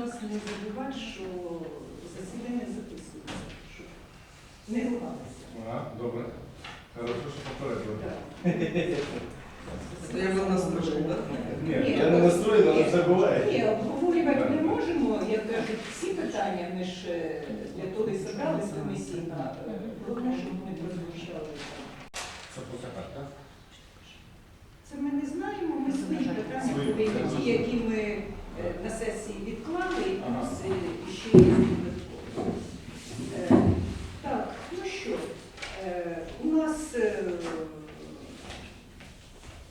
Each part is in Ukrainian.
вас не забувати, що засідання записується, щоб не ругалися. А, добре. Хорошо, що попередили. Це я був настроєний, так? Ні, я не настроєний, але все буває. Ні, обговорювати не можемо, як кажуть, всі питання, ми ж е, для того і зібрались комісійно. Головне, щоб ми прозвучали. Це пока так? Це ми не знаємо, ми свої питання Свої ті, які ми на сесії відклали, і Ага. е, ще є додатково. Е, Так, ну що, е, у нас е,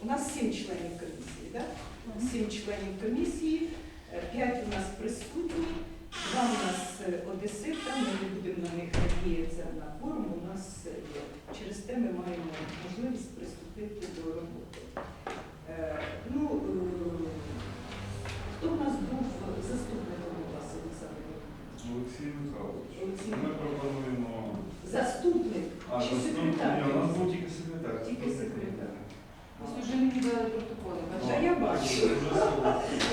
у нас сім членів комісії, так? Сім членів комісії, е, п'ять у нас присутні, два у нас е, одесита, ми не будемо на них надіятися на форум, у нас е, є. Через те ми маємо можливість приступити до роботи. Е, Ну, е, хто в нас був заступником у вас, Олександр? Іванович? Олексій Михайлович. Олексій. Ми пропонуємо. Заступник А, чи заступник? секретар? Ні, у нас був тільки секретар. Тільки секретар. Ось вже мені дали протоколи. Та бачите? я бачу. Дуже супер.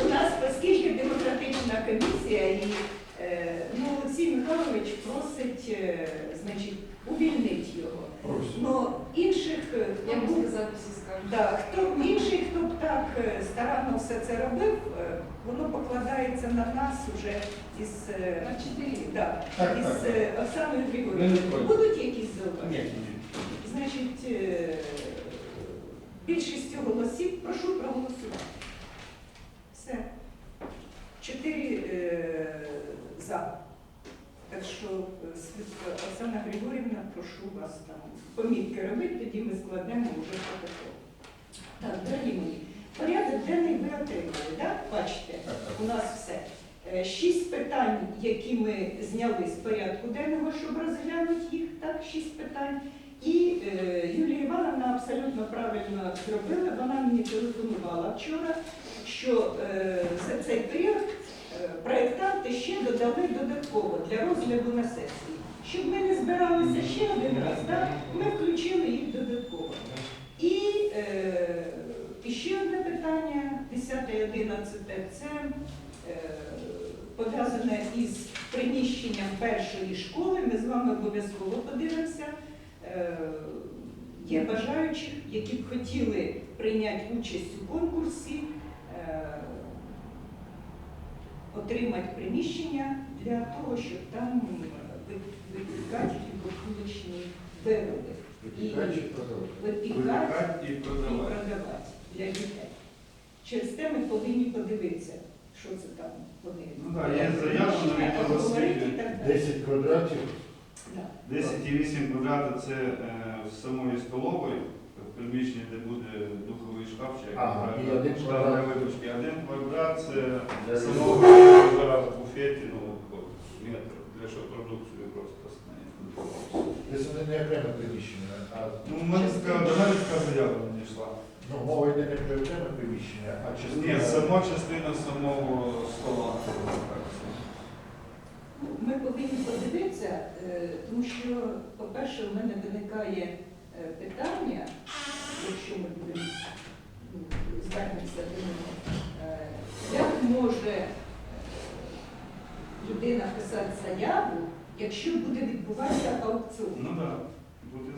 У нас, оскільки демократична комісія, і е, ну, Олексій Михайлович просить, е, значить, увільнити його. Но інших, е, Я був- сказати, всі скажуть. да, хто інший, хто б так старанно все це робив, воно покладається на нас уже із, На чотири. да, із Оксаною Григорівною. Будуть якісь зауваження? Значить, більшістю голосів прошу проголосувати. Все. Чотири е, за. Так що, е, Оксана Григорівна, прошу вас там помітки робити, тоді ми складемо вже протокол. Так, дорогі мої, порядок денний ви отримали, так? Бачите? У нас все. Е, Шість питань, які ми зняли з порядку денного, щоб розглянути їх, так, шість питань. І е, Юлія Івановна абсолютно правильно зробила. Вона мені телефонувала вчора, що е, за цей період проєктанти ще додали додатково для розгляду на сесії. Щоб ми не збиралися ще один раз, так, ми включили їх додатково. І, е, ще одне питання, 10-11, це е, пов'язане із приміщенням першої школи. Ми з вами обов'язково подивимося. Е, є бажаючих, які б хотіли прийняти участь у конкурсі, е, отримати приміщення для того, щоб там випікати хлібобулочні вироби. Випікати і продавати. продавати для дітей. Через те ми повинні подивитися, що це там вони. Ну так, є заява на так 10 квадратів. 10,8 квадрата це е, з самої столової, в приміщенні, де буде духовий шкаф, чи як Ага, і один штаб квадрат. для випічки. Один квадрат це самого в буфеті, ну, метр, для що продукцію просто становиться. Це не окреме приміщення, а Ну, у мене така, до мене така заява надійшла. ну, мова йде не про окреме приміщення, а частина. Ні, сама частина самого стола. Ми повинні подивитися, е, тому що, по-перше, у мене виникає питання, якщо ми будемо ну, звернемося до нього, е, як може е, людина писати заяву, якщо буде відбуватися аукціон? Ну так,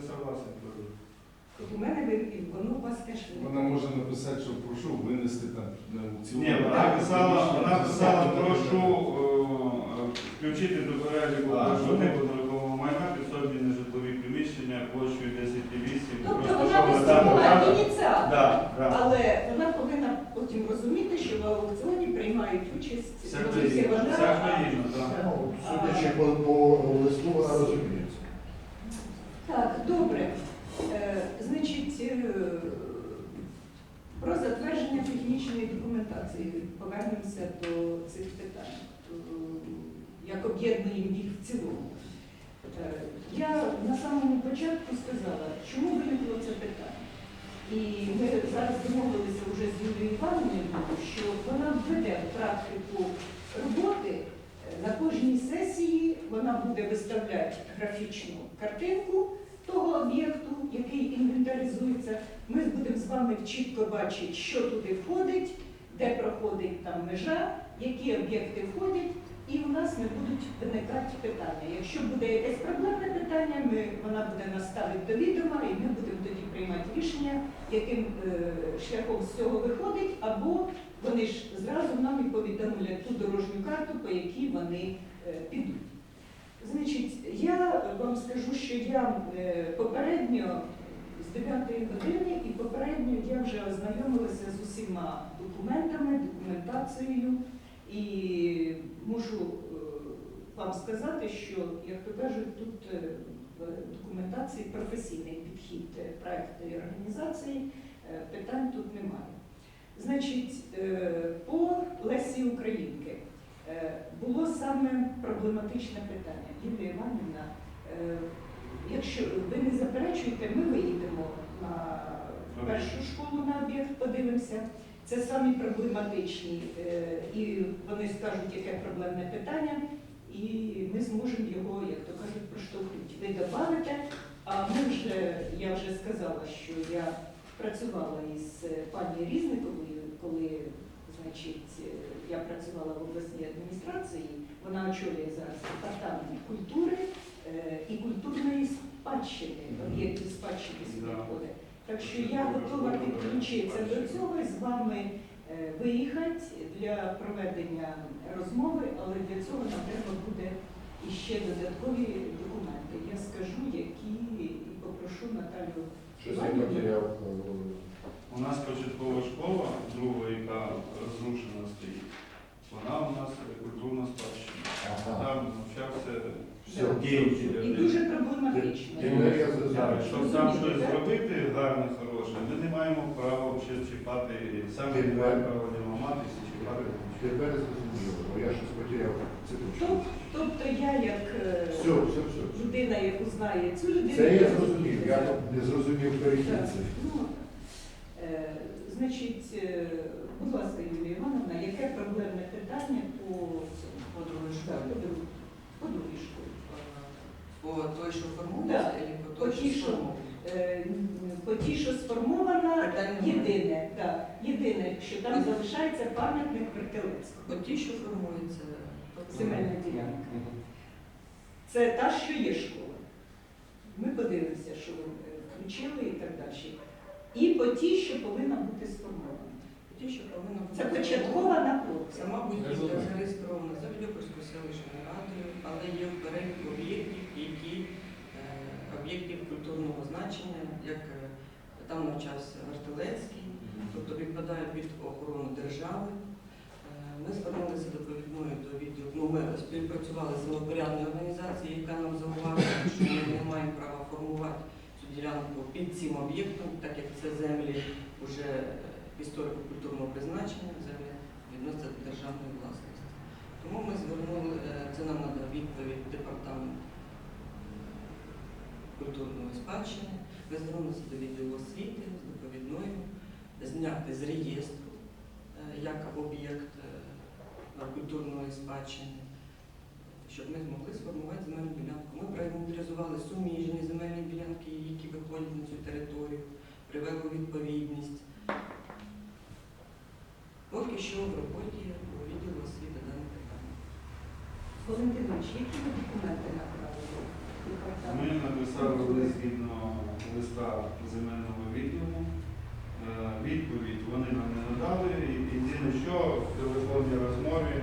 я согласен. От у мене ви- воно у вас теж Вона може написати, що прошу винести там на аукціон. Ні, вона писала, вона писала, прошу е, включити до переліку А, першого приміщення площею 10,8. Тобто вона виступила ініціатор. Да, да. Але вона повинна потім розуміти, що в аукціоні приймають участь вона, вся а- так. Ну, судячи по, по листу, вона розуміється. Так, добре. Е, значить, е, про затвердження технічної документації. Повернемося до цих питань. Е, Як об'єднуємо їх в цілому. Е, Я на самому початку сказала, чому виникло це питання. І ми зараз домовилися вже з Юлією Івановною, що вона введе практику роботи е, на кожній сесії вона буде виставляти графічну картинку того об'єкту, який інвентаризується. Ми будемо з вами чітко бачити, що туди входить, де проходить там межа, які об'єкти входять, і у нас не будуть виникати питання. Якщо буде якесь проблемне питання, ми, вона буде нас ставити до відома, і ми будемо тоді приймати рішення, яким е, шляхом з цього виходить, або вони ж зразу нам і повідомлять ту дорожню карту, по якій вони е, підуть. Значить, я вам скажу, що я е, попередньо з 9 години і попередньо я вже ознайомилася з усіма документами, документацією і можу е, вам сказати, що, як то кажуть, тут е, в документації професійний підхід е, проектної організації, питань тут немає. Значить, по Лесі Українки було саме проблематичне питання. Юлія Іванівна, якщо ви не заперечуєте, ми виїдемо на першу школу на об'єкт, подивимося. Це самі проблематичні, е, і вони скажуть, яке проблемне питання, і ми зможемо його, як то кажуть, проштовхнути. Ви добавите, а ми вже, я вже сказала, що я працювала із е, пані Різниковою, коли значить, е, я працювала в обласній адміністрації, вона очолює зараз департамент культури і культурної спадщини, об'єктів спадщини свободи. Так що я готова підключитися до цього і з вами е, виїхати для проведення розмови, але для цього нам треба буде іще додаткові документи. Я скажу, які і попрошу Наталю. Щось я матеріал. е, У нас початкова школа, друга, яка розрушена стоїть, вона у нас культурна спадщина. Ага. Там навчався Все. діячі І дуже проблематично. Тепер я Так, щоб там щось зробити гарне, хороше, ми не маємо права ще чіпати, саме не маємо права не ламатися, чіпати. Тепер зрозуміло, бо я щось потеряв. Тоб- Тобто я як е, Все, все, все. людина, яку знає цю людину. Це я зрозумів, я не зрозумів Так, перехідці. ну, е, Значить, е, будь ласка, Юлія Івановна, яке проблемне питання по цьому? По другій школі. по друг- по другій школі. По той, що формується, Да. і по По той, тій, що що- сформується? Е, По тій, що сформована, Питань немає. єдине, так, єдине, що там залишається пам'ятник Вертилецького. По ті, що формується. Земельна ділянка. Це та, що є школа. Ми подивимося, що ви е, включили і так далі. І по тій, що повинна бути сформована. По ті, що повинна бути. Це початкова напроти. Сама будівля зареєстрована за Відьопольською селищною радою, але є в переліку об'єктів, об'єктів культурного значення, як е, там навчався Вартилецький, тобто підпадає під охорону держави. Е, Ми звернулися доповідною до відділу. Ну, ми співпрацювали з новопорядною організацією, яка нам зауважила, що ми не маємо права формувати цю ділянку під цим об'єктом, так як це землі вже історико-культурного призначення, землі відносяться до державної власності. Тому ми звернули, е, це нам надав відповідь департамент культурної спадщини. Звернулися до відділу освіти з доповідною, зняти з реєстру е, як об'єкт е, культурної спадщини, щоб ми змогли сформувати земельну ділянку. Ми проінвентаризували суміжні земельні ділянки, які виходять на цю територію, привели у відповідність. Поки що в роботі у відділу освіти дане питання. Валентинович, які ви документи направили? Ми написали лист згідно листа земельного відділу. Е, Відповідь вони нам не надали. Єдине, що в телефонній розмові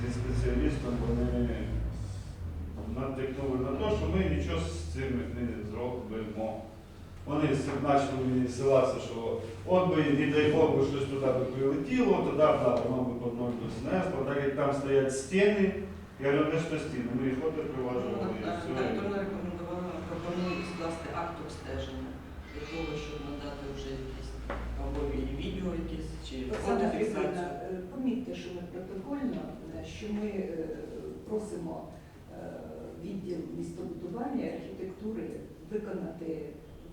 зі спеціалістом вони натикнули на те, що ми нічого з цим не зробимо. Вони почали мені що от би, не дай Бог, би щось туди прилетіло, тоді воно би під ноль знесло, так як там стоять стіни, я говорю, де ж то? Ми їх і приважували. і. Директорна рекомендувала, пропонує скласти акт обстеження для того, щоб надати вже якісь або і відео якісь, чи Оксана фотофіксацію. Е, помітьте, що ми протокольно, е, що ми е, просимо е, відділ містобудування і архітектури виконати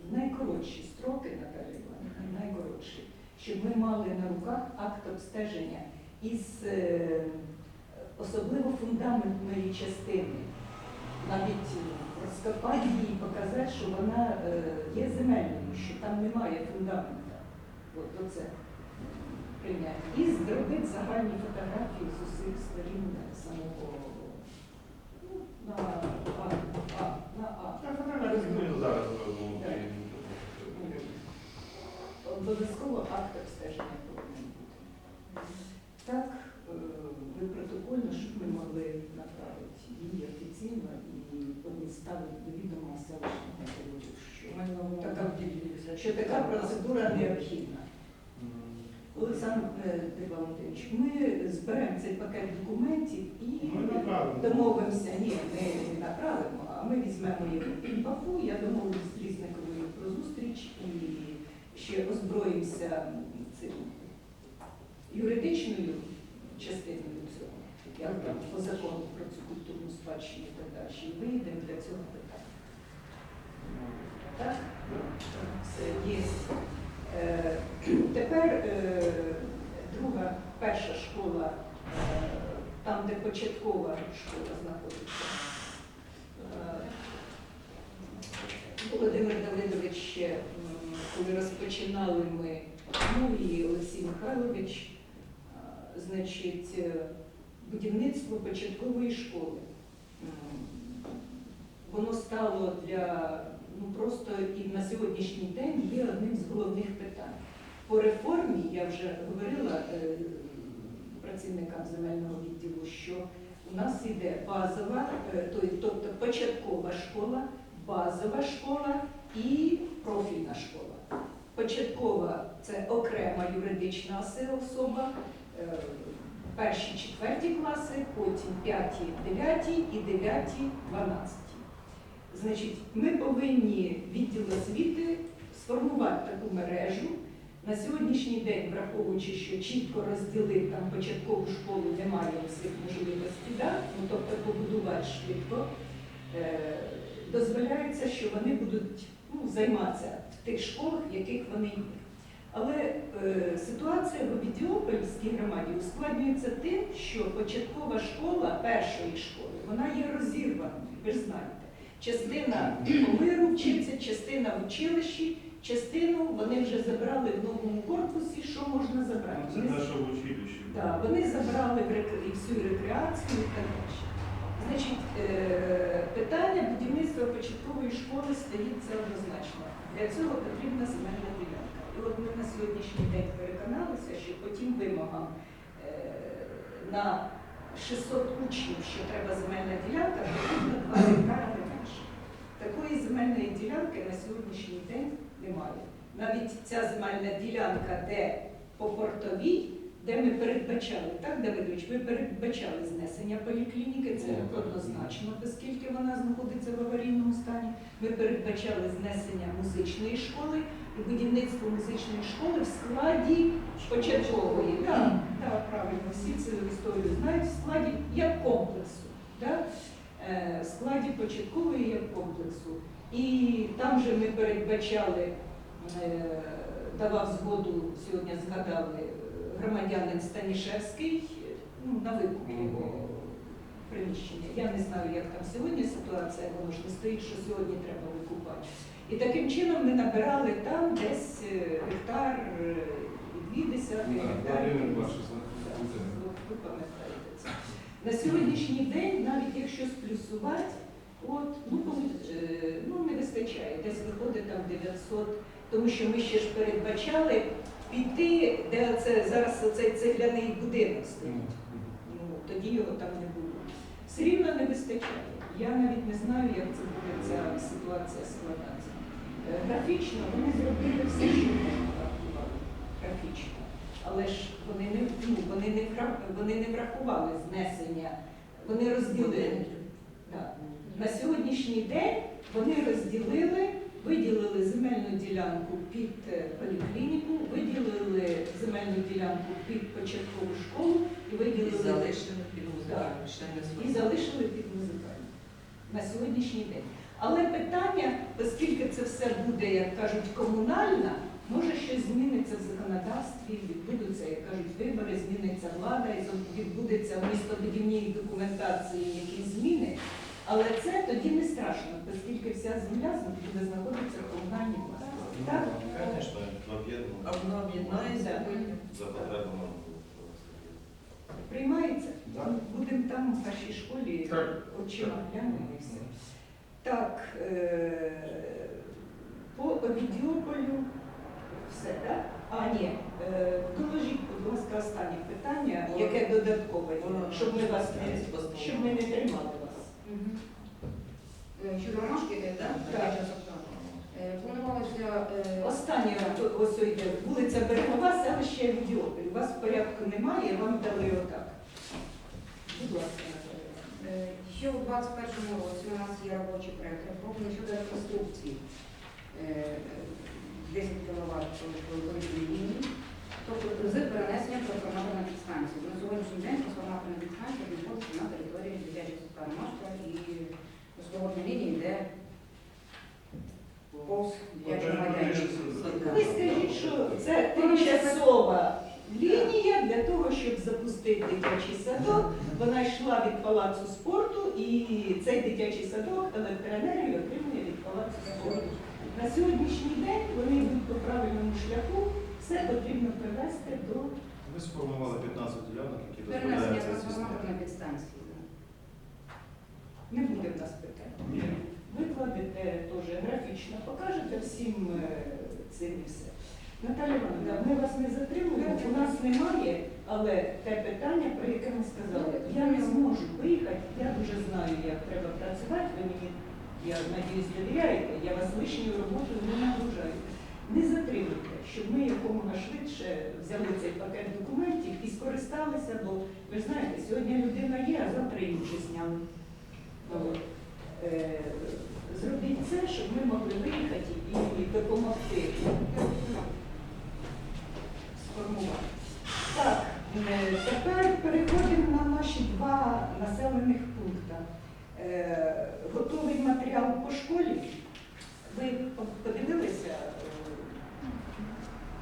в найкоротші строки, Наталія Іванівна, найкоротші, щоб ми мали на руках акт обстеження із е, особливо фундаментної частини. Навіть розкопати її, показати, що вона е, є земельною, що там немає фундамента. От оце. прийняти. І зробити загальні фотографії з усіх сторін самого ну, на А, на зараз Обов'язково акт обстеження повинен бути. Так, е, ви протокольно, щоб ми могли направити її офіційно і ставити до відома селищного голови, що така, що така процедура необхідна. Олександр е, Валентинович, ми зберемо цей пакет документів і домовимося. Ні, ми не направимо, а ми візьмемо його під баку. Я домовлюсь з Різниковою про зустріч і ще озброїмося цим юридичною частиною як там по закону про цю культурну спадщину і так далі. І вийдемо для цього питання. Так? Все є. Е, Тепер е, друга, перша школа, е, там, де початкова школа знаходиться. Володимир Давидович, ще, коли розпочинали ми, ну і Олексій Михайлович, значить, будівництво початкової школи. Воно стало для ну просто і на сьогоднішній день є одним з головних питань. По реформі я вже говорила е, працівникам земельного відділу, що у нас йде базова, е, тобто початкова школа, базова школа і профільна школа. Початкова це окрема юридична особа, е, перші четверті класи, потім п'яті, дев'яті і дев'яті, дванадцяті. Значить, ми повинні відділ освіти сформувати таку мережу. На сьогоднішній день, враховуючи, що чітко розділити там початкову школу, немає цих можливостей, да? ну, тобто побудувати швидко, е, дозволяється, що вони будуть ну, займатися в тих школах, в яких вони є. Але е, ситуація в Обідіопольській громаді ускладнюється тим, що початкова школа першої школи вона є розірваною, ви ж знаєте. Частина миру вчиться, частина в училищі, частину вони вже забрали в новому корпусі, що можна забрати. Ну, Це в училищі. так, вони забрали в рек- і всю рекреацію і так далі. Значить, е, питання будівництва початкової школи стоїть однозначно. Для цього потрібна земельна ділянка. І от ми на сьогоднішній день переконалися, що по тим вимогам е, на 600 учнів, що треба земельна ділянка, потрібно 2 гектара не менше. Такої земельної ділянки на сьогоднішній день немає. Навіть ця земельна ділянка, де по портовій, де ми передбачали, так, Давидович, ви передбачали знесення поліклініки, це однозначно, оскільки вона знаходиться в аварійному стані. Ми передбачали знесення музичної школи і будівництво музичної школи в складі початкової. Так, так, правильно, всі цю історію знають, в складі як комплексу. Так? Е, В складі початкової як комплексу. І там же ми передбачали, е, давав згоду, сьогодні згадали, громадянин Станішевський ну, на викуп його приміщення. Я не знаю, як там сьогодні ситуація, воно ж не стоїть, що сьогодні треба викупати. І таким чином ми набирали там десь е, гектар е, і дві десятих гектарів. Володимир ваш Так, ви- ви пам'ятаєте це. На сьогоднішній день, навіть якщо сплюсувати, от, ну, е, ну, не вистачає, десь виходить там 900, тому що ми ще ж передбачали піти, де це зараз оцей цегляний будинок стоїть. Ну, тоді його там не було. Все рівно не вистачає. Я навіть не знаю, як це буде ця ситуація складатися. Е, Графічно вони зробили все, що можна врахували. Графічно. Але ж вони не, ну, вони не, вони не врахували знесення, вони розділили. Да. На сьогоднішній день вони розділили, виділили земельну ділянку під е, поліклініку, виділили земельну ділянку під початкову школу і І виділили залишили під музикальну, і залишили під музикальну на сьогоднішній день. Але питання, оскільки це все буде, як кажуть, комунальна, може щось зміниться в законодавстві, відбудуться, як кажуть, вибори, зміниться влада, і відбудеться в містобудівній документації якісь зміни. Але це тоді не страшно, оскільки вся земля буде знаходитися в комунальній власності. Так? А воно об'єднається. За потребами. Приймається? Так. Будемо там в першій школі очима глянемо і все. Так, е, по Овідіополю все, так? А, ні, е, доложіть, будь ласка, останнє питання, яке додаткове, щоб ми вас не, щоб ми не тримали вас. Е, Щодо ромашки, так? Так. Е, Планувалося е, Останнє ось йде вулиця Берегова, селище Овідіополь. У вас в порядку немає, вам дали отак. Будь ласка. Е, Ще у 2021 році у нас є робочий проєкт розроблений щодо реконструкції е, 10 кВт лінії, тобто з перенесенням трансформаторної підстанції. На сьогоднішній день трансформаторна підстанція знаходиться на території дитячого садка Ромашка і розпроводна лінія йде повз дитячого майданчика. Ви скажіть, що це тимчасова лінія для того, щоб запустити дитячий садок. Вона йшла від палацу спорту, і цей дитячий садок електроенергію отримує від палацу спорту. На сьогоднішній день вони йдуть по правильному шляху, все потрібно привести до Ми сформували 15 ділянок, які Перенесення дозволяють це здійснити. не буде в нас питань. Викладете теж графічно, покажете всім е, цим і все. Наталя Івановна, ми вас не затримуємо, у нас немає, але те питання, про яке ми сказали, я не зможу виїхати, я дуже знаю, як треба працювати, ви мені, я надіюсь, довіряєте, я вас лишньою роботою не нагружаю. Не затримуйте, щоб ми якомога швидше взяли цей пакет документів і скористалися, бо ви знаєте, сьогодні людина є, а завтра іншу зняли. Е, Зробіть це, щоб ми могли виїхати і допомогти сформувати. Так, е, тепер переходимо на наші два населених пункти. Е, Готовий матеріал по школі. Ви подивилися е,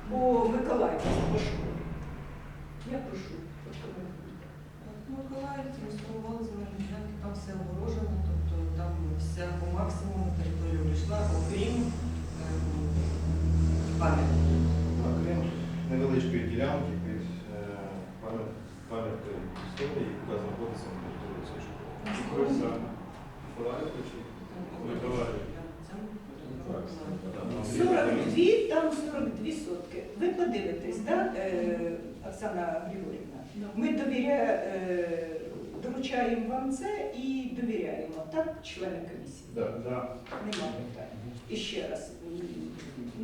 по Миколаївську по школі? Я прошу. прокоментуйте. Миколаївці розформували земельні ділянки, там все огорожено, тобто там вся по максимуму територія вийшла, окрім пам'ятки. Невеличкої ділянки під е, пам'ят- пам'яткою історії, яка знаходиться на території цієї школи. Чи? Так. 42, там 42 сотки. Ви подивитесь, да, е, Оксана Григорівна? Ми довіря, е, доручаємо вам це і довіряємо, так, члени комісії? Так. Да. Немає питань. І ще раз,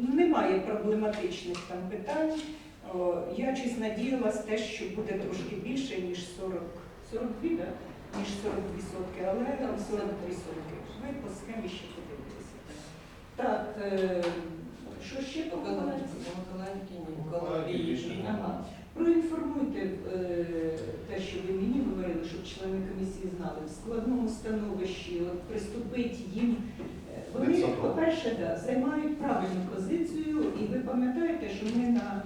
немає проблематичних там питань. О, Я щось надіялась те, що буде трошки більше, ніж 40, 42, да? ніж 42 сотки, але там 43 сотки. Ви по схемі ще подивитеся. Так, е, що ще по Миколаївці? Миколаївки, ні, Миколаївки. Ага. Проінформуйте е, те, що ви мені говорили, щоб члени комісії знали, в складному становищі, от приступить їм. Вони, по-перше, да, займають правильну позицію, і ви пам'ятаєте, що ми на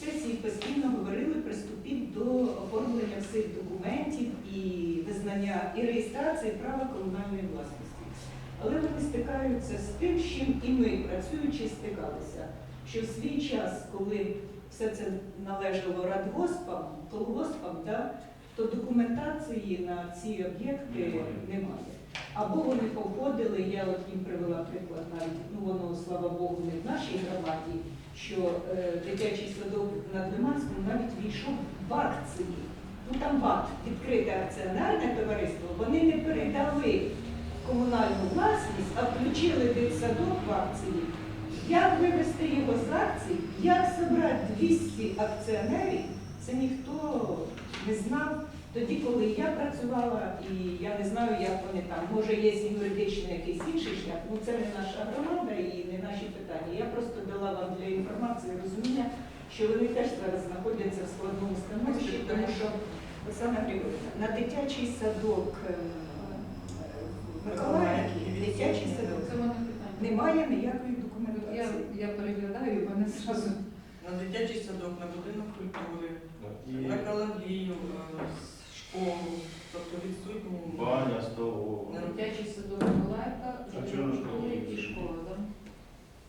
сесії постійно говорили, приступіть до оформлення всіх документів і визнання і реєстрації права комунальної власності. Але вони стикаються з тим, з чим і ми, працюючи, стикалися, що в свій час, коли все це належало радгоспам, колгоспам, да, то документації на ці об'єкти Немає. Або вони походили, я от їм привела приклад навіть, ну воно, слава Богу, не в нашій громаді, що е, дитячий садок на Лиманському навіть війшов в акції. Ну там ВАК, відкрите акціонерне товариство, вони не передали комунальну власність, а включили дитсадок в акції. Як вивести його з акцій, як зібрати 200 акціонерів, це ніхто не знав. Тоді, коли я працювала, і я не знаю, як вони там, може є юридичний якийсь інший шлях, ну це не наша громада і не наші питання. Я просто дала вам для інформації розуміння, що вони теж зараз знаходяться в складному становищі, тому що Оксана Григорівна, на дитячий садок е, в Миколаївці, дитячий садок, Це в питання. немає ніякої документації. я переглядаю, і мене зразу На дитячий садок, на будинок культури, на Калагрію, е, тобто відсутні. баня, столова. Дитячий садок Миколаївка, А чого і школа, так?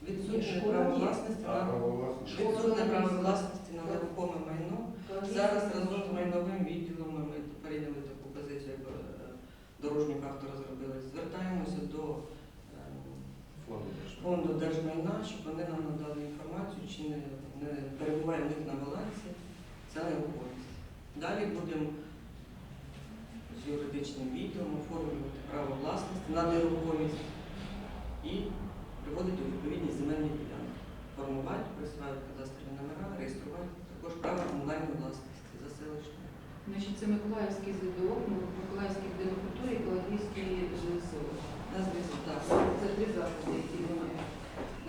Відсутнє Школа право є. власності А, на право власності. відсутне право власності на нерухоме майно. Зараз разом з майновим відділом ми прийняли таку позицію, як е, дорожню карту розробили. Звертаємося до е, Фонду фонду держмайна, щоб вони нам надали інформацію, чи не, не перебуває в них на балансі ця нерухомість. Далі будемо з юридичним відділом оформлювати право власності на нерухомість і приводити у відповідність земельні ділянки, формувати, присваювати кадастрові номера, реєструвати також право комунальної власності за селищною. Значить, це Миколаївський ЗДО, Миколаївський будинок культури зв'язку так. Це три заклади, які вони.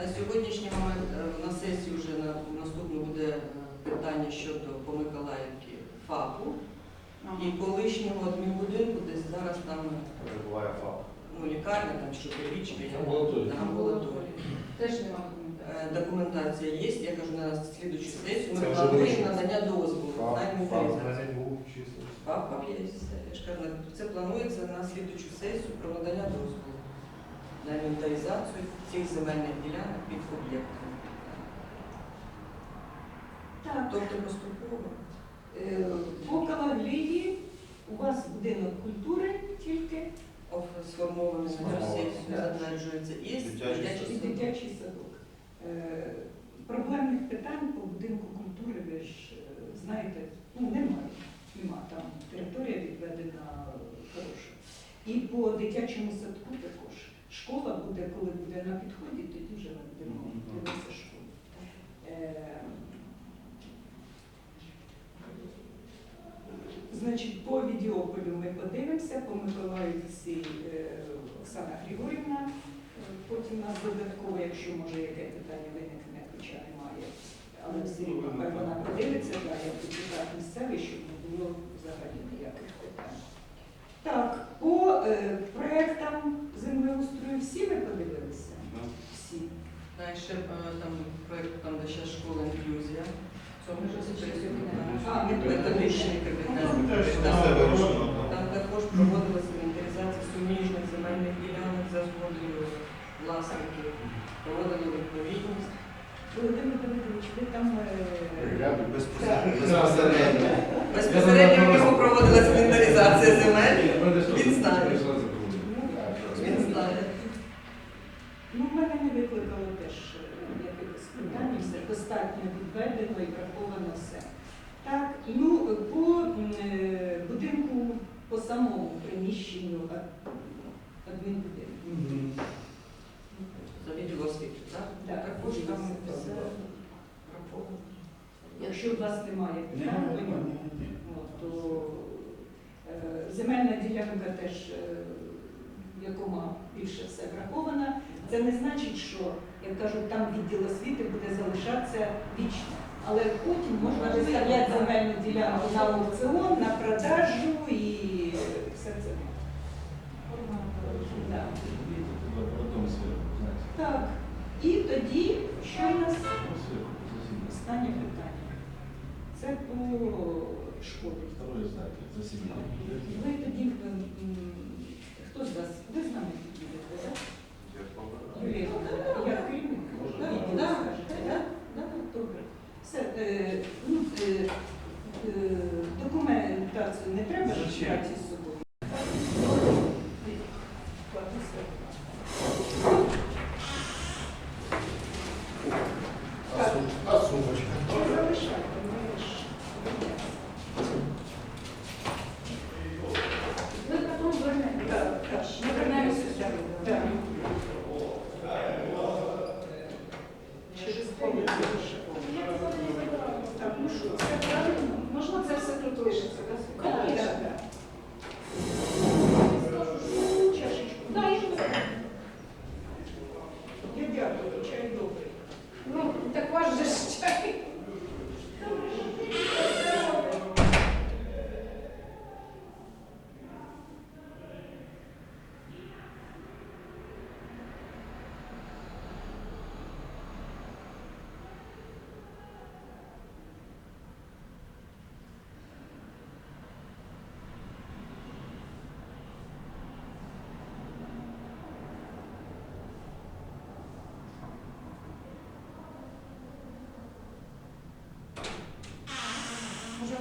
На сьогоднішній момент е, на сесії вже на наступне буде е, питання щодо по Миколаївки ФАПу і колишнього адмінбудинку, десь зараз там Перебуває ФАП. ну, лікарня, там що річка, я Амбулаторія. на амбулаторії. Теж нема. Е, Документація є, я кажу, на слідучу сесію ми Це вже плануємо вирішено. надання дозволу на інвентаризацію. ФАП ФАП є все. Я ж кажу, це планується на слідучу сесію про надання дозволу на інвентаризацію цих земельних ділянок під об'єктами. Так, Тобто поступово. Е, по Калаглії у вас будинок культури тільки сформований на сесію, затверджується і Дитячий дитячий садок. Е, Проблемних питань по будинку культури ви ж е, знаєте, ну немає. Нема там територія відведена хороша. І по дитячому садку також. Школа буде, коли буде на підході, тоді вже ми будемо дивитися школу. Е, Значить, по Відіополю ми подивимося, по Миколаївці е, Оксана Григорівна. Потім нас додатково, якщо може яке питання виникне, хоча немає. Але все рівно вона подивиться, да, як депутат місцевий, щоб не було взагалі ніяких питань. Так, по е, проектам землеустрою всі ми подивилися? Всі. Знаєш, ще е, там проєкт, там де ще школа інклюзія. Ж. Ну, Там- також проводилася інвентаризація суміжних земельних ділянок за згодою власників, проводили відповідність. Володимир Давидович, ви там е, Безпосередньо. В нього проводилася інвентаризація земель. Він знає. Він знає. Ну, в мене не викликало теж все достатньо відведено і враховано все. Так, ну по е, будинку, по самому приміщенню ад- адмінбудинку. За відділ освіти, так? Так, Також там відділ все враховано. Якщо у вас немає питань, то е, земельна ділянка теж е, якома більше все врахована. Це не значить, що, як кажуть, там відділ освіти буде залишатися вічно. Але потім можна виставляти земельну ділянку на аукціон, на продажу і все це. Да. Так, і тоді, що у нас останнє питання? Це по школі. Ви тоді, хто з вас? Ви з нами підійдете, так? Юлія, Іванівна, я керівник. Да, відділу, да, скажете, да. так? Да, Добре. Все, е, ну, е, е, документацію не треба Зачем?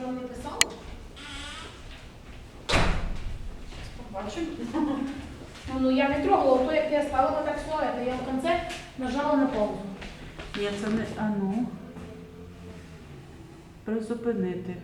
воно не? Побачимо. Ну, ну я не трогала, то як я ставила так слоя, то я в кінці нажала на повну. Ні, це не ану. Призупинити.